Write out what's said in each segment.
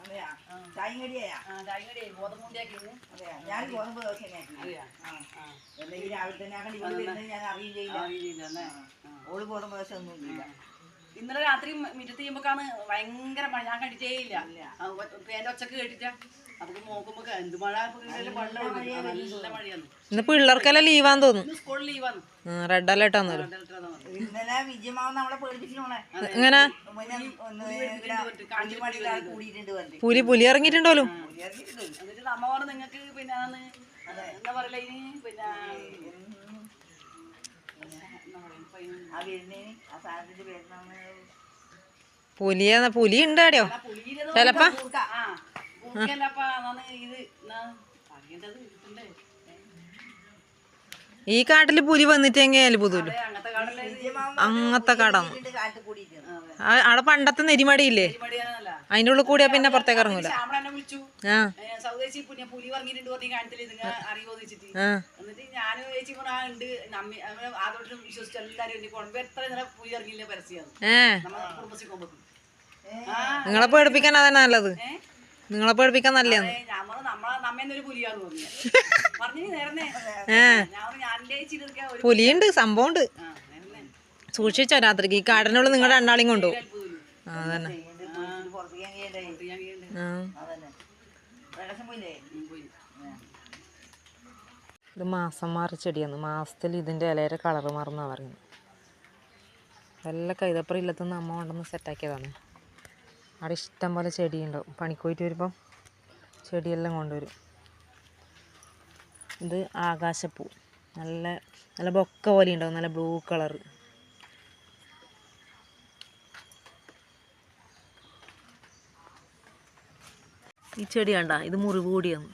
അതെയാ? ഞാൻ ഗോതമ്പ് ദോശനാക്കി അറിയാ ആ. എന്താ ഈ രാവിലെ തന്നെ ഞാൻ അറിയില്ല ഓൾ ഗോതമ്പ് ദോശ ഒന്നും ഇല്ല ഇന്നലെ രാത്രി മിറ്റത്ത് ചെയ്യുമ്പോക്കാണ് ഭയങ്കര മഴ. ഞാൻ കണ്ടിട്ടേ ഇല്ല. പേന്റെ ഒച്ചക്ക് കേട്ടിട്ടാ. അതൊക്കെ നോക്കുമ്പോ എന്ത് മഴ? നല്ല മഴയാണ് ഇന്ന് പിള്ളേർക്കെല്ലാം ലീവാന്ന് തോന്നുന്നു. ഇന്ന് സ്കൂളിൽ ലീവാണ് റെഡ് അലേർട്ട് ആന്നല്ലോ ഇന്നലെ വിജയമാവ് നമ്മളെ എങ്ങനെ? പുലി പുലി ഇറങ്ങിയിട്ടുണ്ടോലും എന്നിട്ട് നമ്മ പറഞ്ഞു നിങ്ങക്ക് പിന്നെ എന്താ പറയല പിന്നെ ആ വരുന്നേന് ആ സാധനത്തിന്റെ വരുന്ന പുലിയ പുലി ഉണ്ട് അടിയോ ചിലപ്പോ? ഈ കാട്ടിൽ പുലി വന്നിട്ടെങ്കിൽ അത്ഭുതമില്ല അങ്ങത്തെ അങ്ങനത്തെ കാട്ടിൽ അവിടെ പണ്ടത്തെ നെരിമടിയില്ലേ? അതിന്റെ അതിന്റെ ഉള്ളിൽ കൂടിയാ പിന്നെ പുറത്തേക്ക് ഇറങ്ങൂല. സൗദേശി പിന്നെ പുലി പറഞ്ഞിട്ടുണ്ട് പറഞ്ഞ് കാണിച്ചില്ല നിങ്ങൾ അറിയുമോ വെച്ചിട്ട് എന്നിട്ട് ഞാൻ ചേച്ചി ആ ഉണ്ട് നമ്മി ആദ്യം വിശ്വസിച്ചു എല്ലാരും എത്ര നേരം പുലി ഇറങ്ങിയില്ല പരസ്യമാണ് നമ്മളെ കുടുംബശ്രീ കൊമ്പത്ത്. ആ. നിങ്ങളെ പേടിപ്പിക്കാൻ അതന്നെ നല്ലത്. നിങ്ങളെ പേടിപ്പിക്കാൻ നല്ലതാണ് ഏ, പറഞ്ഞു നമ്മളെ നമ്മന്നൊരു പുലിയാന്ന് പറഞ്ഞു പറഞ്ഞു നേരന്നെ. ഞാൻ പുലിയുണ്ട് സംഭവം ഉണ്ട് സൂക്ഷിച്ചോ രാത്രിക്ക് ഈ കാടിനുള്ളിൽ നിങ്ങളുടെ രണ്ടാളെയും കൊണ്ടുപോകും അതന്നെ ആ. ഇത് മാസം മാറി ചെടിയാണ്. മാസത്തിൽ ഇതിന്റെ ഇലയുടെ കളറ് മാറുന്നാണ് പറയുന്നത്. നല്ല കൈതപ്പുറം ഇല്ലത്തുനിന്ന് അമ്മ കൊണ്ടുവന്ന് സെറ്റാക്കിയതാണ് അവിടെ ഇഷ്ടം പോലെ ചെടിയുണ്ടാവും പണിക്ക് പോയിട്ട് വരുമ്പം ചെടിയെല്ലാം കൊണ്ടുവരും. ഇത് ആകാശപ്പൂ. നല്ല നല്ല ബൊക്ക പോലെ ഉണ്ടാവും. നല്ല ബ്ലൂ കളർ ഈ ചെടി കണ്ട ഇത് മുറിവ് കൂടിയാണ്.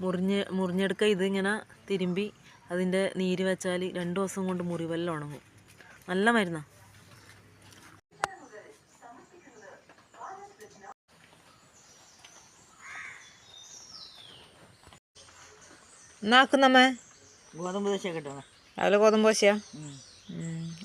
മുറിഞ്ഞ് മുറിഞ്ഞെടുക്കുക ഇത് ഇങ്ങനെ തിരുമ്പി അതിന്റെ നീര് വെച്ചാൽ രണ്ട് ദിവസം കൊണ്ട് മുറിവെല്ലാം ഉണങ്ങും. നല്ല മരുന്നാ. എന്നാക്കുന്നമ്മേ ഗോതമ്പ് ദോശ കിട്ടണം അതിൽ ഗോതമ്പ് ദോശയാ?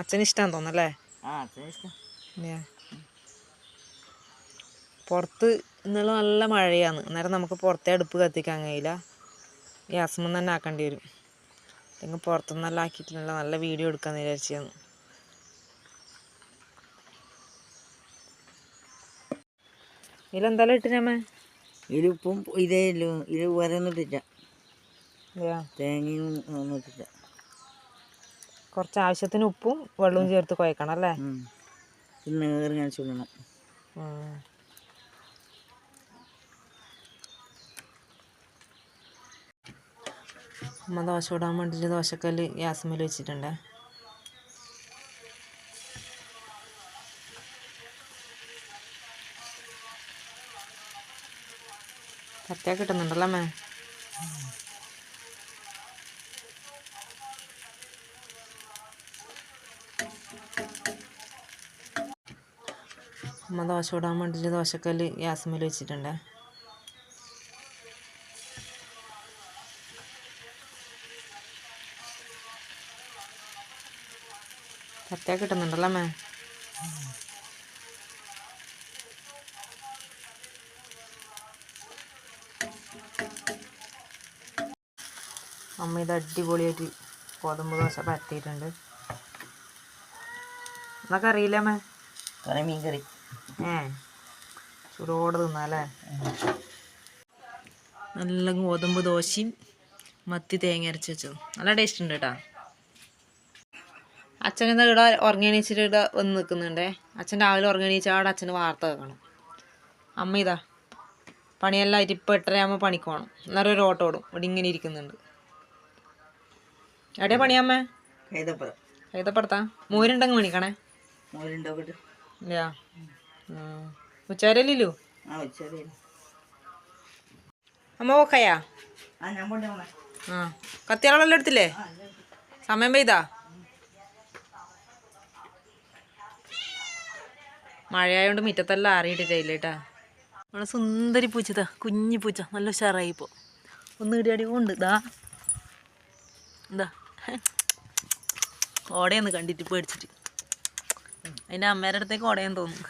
അച്ഛന് ഇഷ്ടമാന്ന് തോന്നല്ലേ ആ ഇഷ്ടം. പുറത്ത് ഇന്നലെ നല്ല മഴയാണ്. അന്നേരം നമുക്ക് പുറത്തെ അടുപ്പ് കത്തിക്കാൻ കഴിയില്ല. ഗ്യാസുമ്മ തന്നെ ആക്കേണ്ടി വരും. അല്ലെങ്കിൽ പുറത്തുനിന്നെല്ലാം ആക്കിയിട്ടുള്ള നല്ല വീഡിയോ എടുക്കാന്ന് വിചാരിച്ചാണ് ഇതിലെന്തായാലും ഇട്ടിനമ്മ ഇതിലിപ്പം ഇതേ ഇല്ലോ ഇത് വരന്നിട്ടില്ല തേങ്ങയും ഒന്നും ഇട്ടില്ല. കുറച്ച് ആവശ്യത്തിന് ഉപ്പും വെള്ളവും ചേർത്ത് കുഴക്കണം അല്ലേ? ഇങ്ങനെ ചുടണം. അമ്മ ദോശ ഇടാൻ വേണ്ടിയിട്ട് ദോശക്കല്ല് ഗ്യാസ്മേൽ വെച്ചിട്ടുണ്ട്. കത്തിയാ കിട്ടുന്നുണ്ടല്ലോ അമ്മേ. അമ്മ ദോശ ഇടാൻ വേണ്ടിയിട്ട് ദോശക്കല്ല് ഗ്യാസുമ്മേൽ വെച്ചിട്ടുണ്ടേ. കത്തിയാ കിട്ടുന്നുണ്ടല്ലോ അമ്മേ. അമ്മ ഇത് അടിപൊളിയായിട്ട് ഗോതമ്പ് ദോശ പരത്തിയിട്ടുണ്ട്. എന്നൊക്കെ അറിയില്ല മേ കുറേ മീൻ കറി ഏ ചൂടോടെ തിന്നാലേ നല്ല ഗോതമ്പ് ദോശയും മത്തി തേങ്ങ അരച്ച് വെച്ചു നല്ല ടേസ്റ്റ് ഉണ്ട് കേട്ടോ. അച്ഛൻ എന്താ ഇവിടെ ഉറങ്ങിയണിച്ചിട്ട് ഇവിടെ വന്ന് നിൽക്കുന്നുണ്ടേ. അച്ഛൻ രാവിലെ ഉറങ്ങിയണിച്ചാൽ അവിടെ അച്ഛന് വാർത്ത കേൾക്കണം. അമ്മ ഇതാ പണിയെല്ലാം ആയിട്ട് ഇപ്പം എട്ടരയാകുമ്പോൾ പണിക്ക് പോകണം എന്നാലും ഒരു ഓട്ടോ ഓടും ഇവിടെ ഇങ്ങനെ ഇരിക്കുന്നുണ്ട്. എവിടെയാ പണിയമ്മേ കൈതപ്പുറം ഏതപ്പെടുത്താ മോരുണ്ടെങ്കിൽ മണിക്കണേ മോരുണ്ടോ ഇല്ല. ഉച്ചവരല്ലോ അമ്മ ഓക്കയാ ആ കത്തിയാളെല്ലാം എടുത്തില്ലേ? സമയം പെയ്താ? മഴയായോണ്ട് മുറ്റത്തെല്ലാം ആറിയിട്ടിട്ടില്ല കേട്ടാ നമ്മളെ സുന്ദരി പൂച്ചതാ കുഞ്ഞി പൂച്ച നല്ല ഉഷാറായി ഇപ്പോൾ ഒന്ന് ഇടിയാടി കൊണ്ട് ഇതാ. എന്താ ഓടയൊന്ന് കണ്ടിട്ട് പേടിച്ചിട്ട്. അതിന്റെ അമ്മേരുടെ അടുത്തേക്ക് ഓടയെന്ന് തോന്നുന്നു.